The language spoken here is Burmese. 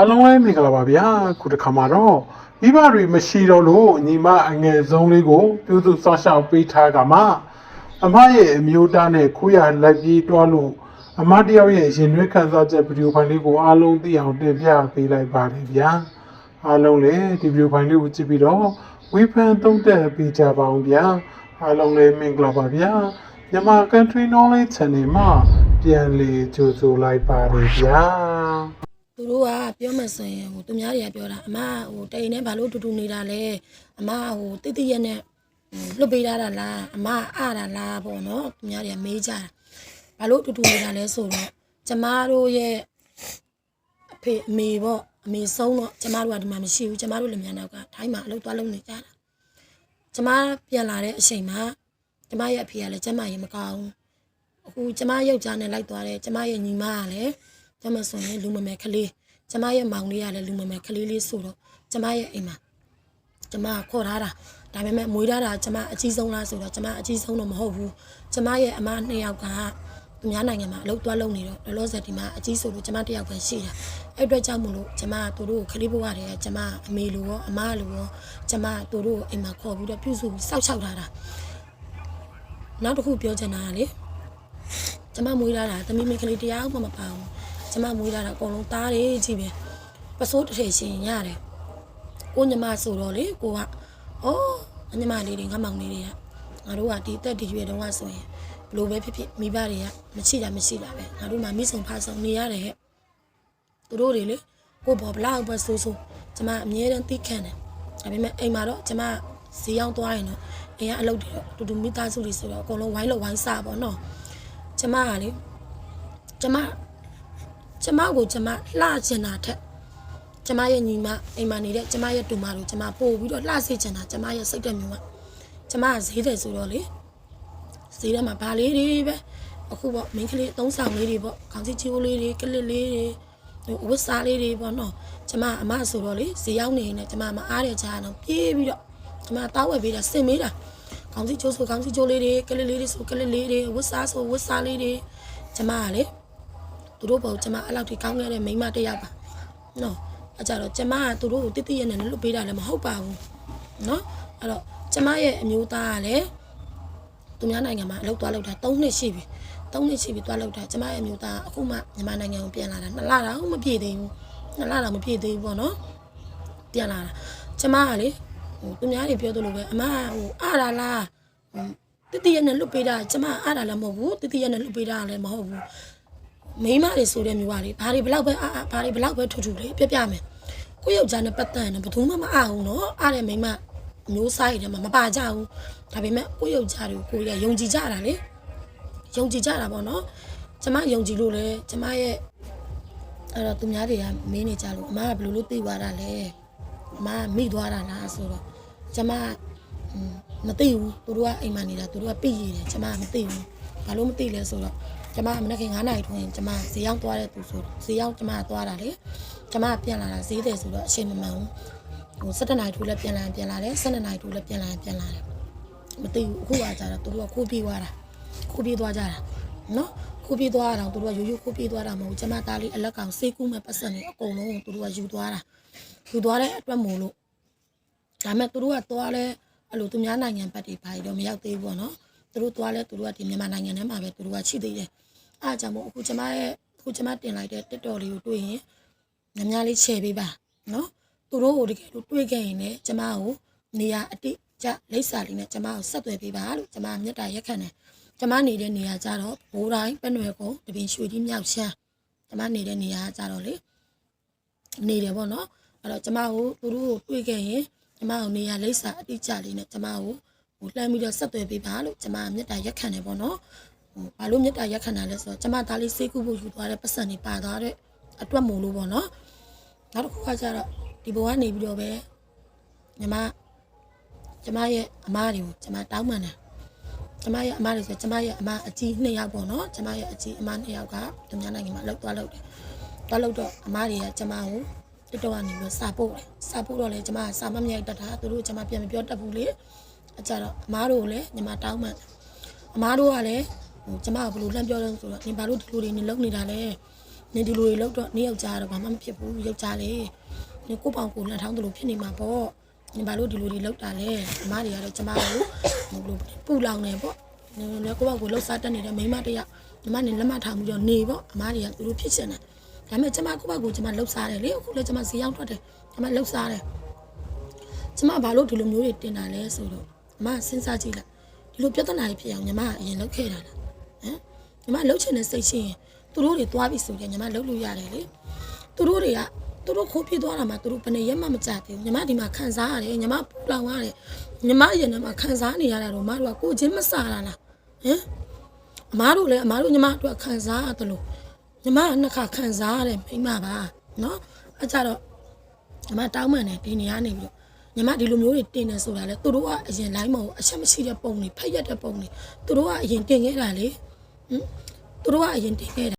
အားလုံးလည်းမင်္ဂလာပါဗျာခုတစ်ခါမှာတော့မိဘတွေမရှိတော့လို့ညီမအငယ်ဆုံးလေးကိုပြုစုစောင့်ရှောက်ပေးထားကမှအမရဲ့အမျိုးသားနဲ့ခိုးရလက်ပြေးတွားလို့အမတယောက်ရဲ့ရင်နှွေးခန်းစားချက်ဗီဒီယိုဖိုင်လေးကိုအားလုံးသိအောင်တင်ပြပေးလိုက်ပါတယ်ဗျာအားလုံးလည်းဒီဗီဒီယိုဖိုင်လေးကိုကြည့်ပြီးတော့ဝေဖန်သုံးသပ်ပေးကြပါအောင်ဗျာအားလုံးလည်းမင်္ဂလာပါဗျာမြန်မာ Country Knowledge Channel မှာပြန်လည်ကြိုဆိုလိုက်ပါတယ်ဗျာ သူတို့ကပြောမှဆိုရင်ဟိုသူများတွေကပြောတာအမဟိုတိန်နဲ့ဘာလို့တူတူနေတာလဲအမဟိုတိတိရက်နဲ့ဟိုလွတ်ပေးထားတာလားအမအားတာလားပေါ့နော်သူများတွေကမေးကြတာဘာလို့တူတူနေတာလဲဆိုတော့ကျမတို့ရဲ့အဖေအမေပေါ့အမေဆုံးတော့ကျမတို့ကဒီမှာမရှိဘူးကျမတို့လည်းမြန်နောက်ကထိုင်းမှာအလုပ်သွားလုပ်နေကြတာကျမပြန်လာတဲ့အချိန်မှာကျမရဲ့အဖေကလည်းကျမရေမကောင်းဘူးအခုကျမယောက်ျားနဲ့လိုက်သွားတယ်ကျမရဲ့ညီမကလည်း ကျမဆိုရင်လူမမယ်ကလေးကျမရဲ့မောင်လေးကလည်းလူမမယ်ကလေးလေးဆိုတော့ကျမရဲ့အိမ်မှာကျမခေါ်ထားတာဒါပေမဲ့မွေးထားတာကျမအကြီးဆုံးလားဆိုတော့ကျမအကြီးဆုံးတော့မဟုတ်ဘူးကျမရဲ့အမနှစ်ယောက်ကသူများနိုင်ငံမှာအလုပ်သွားလုပ်နေတော့လောလောဆယ်ဒီမှာအကြီးဆိုလို့ကျမတစ်ယောက်ပဲရှိတာအဲ့အတွက်ကြောင့်မို့လို့ကျမတို့တို့ကိုခလေးဘဝတည်းကကျမအမေလိုရောအမလိုရောကျမတို့တို့ကိုအိမ်မှာခေါ်ပြီးတော့ပြုစုပြီးစောက်ချောက်ထားတာနောက်တစ်ခုပြောချင်တာကလေကျမမွေးလာတာသမီးမင်းကလေးတရားမှမပါဘူး ကျမမွေးလာတာအကုန်လုံးသားတယ်ကြည့်ပဲပစိုးတစ်ထည်ရှင်ရတယ်ကိုညီမဆိုတော့လေကိုကအော်အညီမလေးတွေငါမောင်လေးတွေကငါတို့ကဒီအသက်ဒီရွယ်တုန်းကဆိုရင်ဘလို့ပဲဖြစ်ဖြစ်မိဘတွေကမချိတာမရှိတာပဲငါတို့မှမိဆုံဖားဆုံနေရတယ်ဟဲ့သူတို့တွေလေကိုဘောဘလောက်ပဲဆိုးဆိုးကျမအမြဲတမ်းသိခံတယ်ဒါပေမဲ့အိမ်မှာတော့ကျမဈေးရောက်သွားရင်တော့အိမ်ကအလုပ်တွေတော့တူတူမိသားစုတွေဆိုတော့အကုန်လုံးဝိုင်းလို့ဝိုင်းစားပေါ့နော်ကျမကလေကျမ ကျမကိုကျမလှချင်တာထက်ကျမရဲ့ညီမအိမ်မှာနေတဲ့ကျမရဲ့တူမတို့ကျမပို့ပြီးတော့လှစေချင်တာကျမရဲ့စိတ်တက်မျိုးကကျမကဈေးတယ်ဆိုတော့လေဈေးထဲမှာဗာလေးတွေပဲအခုပေါ့မိန်းကလေးအသုံးဆောင်လေးတွေပေါ့ခေါင်းစည်းချိုးလေးတွေကလစ်လေးတွေဟိုအဝတ်စားလေးတွေပေါ့နော်ကျမအမဆိုတော့လေဈေးရောက်နေနေကျမမအားတဲ့ကြားတော့ပြေးပြီးတော့ကျမတောင်းဝယ်ပေးတာစင်မေးတာခေါင်းစည်းချိုးဆိုခေါင်းစည်းချိုးလေးတွေကလစ်လေးတွေဆိုကလစ်လေးတွေဝတ်စားဆိုဝတ်စားလေးတွေကျမကလေ သူတို့ဘောကျမအဲ့လောက်ထိကောင်းခဲ့တဲ့မိန်းမတစ်ယောက်ပါနော်အကြတော့ကျမကသူတို့ကိုတိတိရဲ့နဲ့လွတ်ပေးတာလည်းမဟုတ်ပါဘူးနော်အဲ့တော့ကျမရဲ့အမျိုးသားကလည်းသူများနိုင်ငံမှာအလုပ်သွားလုပ်တာ3နှစ်ရှိပြီ3နှစ်ရှိပြီသွားလုပ်တာကျမရဲ့အမျိုးသားကအခုမှမြန်မာနိုင်ငံကိုပြန်လာတာ2လတော့မပြည့်သေးဘူး2လတော့မပြည့်သေးဘူးပေါ့နော်ပြန်လာတာကျမကလေဟိုသူများတွေပြောသလိုပဲအမကဟိုအားရလားဟိုတတိယနဲ့လွတ်ပေးတာကျမအားရလည်းမဟုတ်ဘူးတတိယနဲ့လွတ်ပေးတာလည်းမဟုတ်ဘူး မိန်းမတွေဆိုတဲ့မျိုးပါလေဘာတွေဘလောက်ပဲအားအားဘာတွေဘလောက်ပဲထူထူလေးပြပြမယ်ကိုယောက်ျားနဲ့ပတ်သက်ရင်တော့ဘယ်သူမှမအားဘူးနော်အားတဲ့မိန်းမမျိုးစားရည်ထဲမှာမပါကြဘူးဒါပေမဲ့ကိုယောက်ျားတွေကိုကိုရယုံကြည်ကြတာလေယုံကြည်ကြတာပေါ့နော်ကျမယုံကြည်လို့လေကျမရဲ့အဲ့တော့သူများတွေကမင်းနေကြလို့အမကဘယ်လိုလုပ်သိသွားတာလဲအမမိသွားတာလားဆိုတော့ကျမဟွန်းမသိဘူးသူတို့ကအိမ်မှာနေတာသူတို့ကပြည့်ရည်တယ်ကျမကမသိဘူးဘာလို့မသိလဲဆိုတော့ ကျမကမနေ့က9နာရီထွင်းကျမဈေးရောက်သွားတဲ့သူဆိုဈေးရောက်ကျမကသွားတာလေကျမကပြန်လာတာဈေးတယ်ဆိုတော့အချိန်မမှန်ဘူးဟို7နာရီထိုးလည်းပြန်လာရင်ပြန်လာတယ်7နာရီထိုးလည်းပြန်လာရင်ပြန်လာတယ်မသိဘူးအခုကကြတော့သူတို့ကခိုးပြေးသွားတာခိုးပြေးသွားကြတာနော်ခိုးပြေးသွားတာသူတို့ကရိုးရိုးခိုးပြေးသွားတာမဟုတ်ဘူးကျမသားလေးအလက်ကောင်စေးကူးမဲ့ပတ်စံနေအကုန်လုံးသူတို့ကယူသွားတာယူသွားတဲ့အတွက်မို့လို့ဒါပေမဲ့သူတို့ကသွားလဲအဲ့လိုသူများနိုင်ငံဘက်တွေဘာတွေတော့မရောက်သေးဘူးပေါ့နော် သူတို့သွားလဲသူတို့ကဒီမြန်မာနိုင်ငံထဲမှာပဲသူတို့ကရှိသေးတယ်အားကြောင့်မို့အခုကျမရဲ့အခုကျမတင်လိုက်တဲ့တက်တော်လေးကိုတွေ့ရင်ညများလေးချဲပေးပါနော်သူတို့ကိုတကယ်လို့တွေ့ခဲ့ရင်လည်းကျမကိုနေရာအတိအကျလိပ်စာလေးနဲ့ကျမကိုဆက်သွယ်ပေးပါလို့ကျမမြတ်တာရက်ခံတယ်ကျမနေတဲ့နေရာကြတော့ဘိုးတိုင်းပနွယ်ကုန်းတပင်ရွှေကြီးမြောက်ရှမ်းကျမနေတဲ့နေရာကြတော့လေနေတယ်ပေါ့နော်အဲ့တော့ကျမကိုသူတို့ကိုတွေ့ခဲ့ရင်ကျမကိုနေရာလိပ်စာအတိအကျလေးနဲ့ကျမကို ဟိုလှမ်းပြီးတော့ဆက်သွယ်ပေးပါလို့ကျမမြတ်တာရက်ခံတယ်ပေါ့နော်ဟိုဘာလို့မြတ်တာရက်ခံတာလဲဆိုတော့ကျမသားလေးစေးကူဖို့ယူသွားတဲ့ပတ်စံတွေပါသွားတဲ့အတွက်မို့လို့ပေါ့နော်နောက်တစ်ခုကကျတော့ဒီဘဝကနေပြီးတော့ပဲညီမကျမရဲ့အမားတွေကိုကျမတောင်းပန်တယ်ကျမရဲ့အမားတွေဆိုကျမရဲ့အမားအကြီးနှစ်ယောက်ပေါ့နော်ကျမရဲ့အကြီးအမားနှစ်ယောက်ကသူများနိုင်ငံမှာလောက်သွားလောက်တယ်သွားလို့တော့အမားတွေကကျမကိုတက်တော့ကနေပြီးစာပို့တယ်စာပို့တော့လေကျမကစာမမြိုက်တတ်တာသူတို့ကျမပြန်မပြောတတ်ဘူးလေ အကြတော့အမားတို့ကိုလည်းညီမတောင်းမှန်အမားတို့ကလည်းဟိုကျမကဘယ်လိုလှမ်းပြောလဲဆိုတော့နင်ဘာလို့ဒီလိုတွေနေလုံနေတာလဲနေဒီလိုတွေလောက်တော့နေယောက်ျားတော့ဘာမှမဖြစ်ဘူးယောက်ျားလေနေကိုပောင်ကိုလက်ထောင်းတလို့ဖြစ်နေမှာပေါ့နေဘာလို့ဒီလိုတွေလောက်တာလဲအမတွေကတော့ကျမတို့ဟိုလိုပူလောင်နေပေါ့နေလေကိုပောင်ကိုလောက်စားတက်နေတဲ့မိန်းမတယောက်ညီမနေလက်မထောင်ပြီးတော့နေပေါ့အမတွေကသူတို့ဖြစ်ချင်တယ်ဒါပေမဲ့ကျမကိုပောင်ကိုကျမလောက်စားတယ်လေအခုလည်းကျမဈေးရောက်ထွက်တယ်ကျမလောက်စားတယ်ကျမဘာလို့ဒီလိုမျိုးတွေတင်တာလဲဆိုတော့ အမစဉ်းစားကြည့်လိုက်ဒီလိုပြဿနာတွေဖြစ်အောင်ညီမအရင်လုပ်ခဲ့တာလားဟမ်ညီမလှုပ်ချင်တဲ့စိတ်ရှိရင်သူတို့တွေသွားပြီဆိုရင်ညီမလှုပ်လို့ရတယ်လေသူတို့တွေကသူတို့ခိုးပြစ်သွားတာမှသူတို့ဘယ်နဲ့ရက်မှမကြသေးဘူးညီမဒီမှာခံစားရတယ်ညီမပူလောင်ရတယ်ညီမရင်ထဲမှာခံစားနေရတာတော့မတို့ကကိုယ်ချင်းမစားတာလားဟမ်အမားတို့လည်းအမားတို့ညီမတို့ခံစားရတယ်လို့ညီမကနှစ်ခါခံစားရတယ်မိမပါနော်အဲကြတော့ညီမတောင်းမှန်တယ်ဒီနေရာနေပြီးတော့ ညီမဒီလိုမျိုးတွေတင်နေဆိုတာလေသူတို့ကအရင် line မဟုတ်အချက်မရှိတဲ့ပုံတွေဖက်ရက်တဲ့ပုံတွေသူတို့ကအရင်တင်ခဲ့တာလေဟင်သူတို့ကအရင်တင်ခဲ့တာ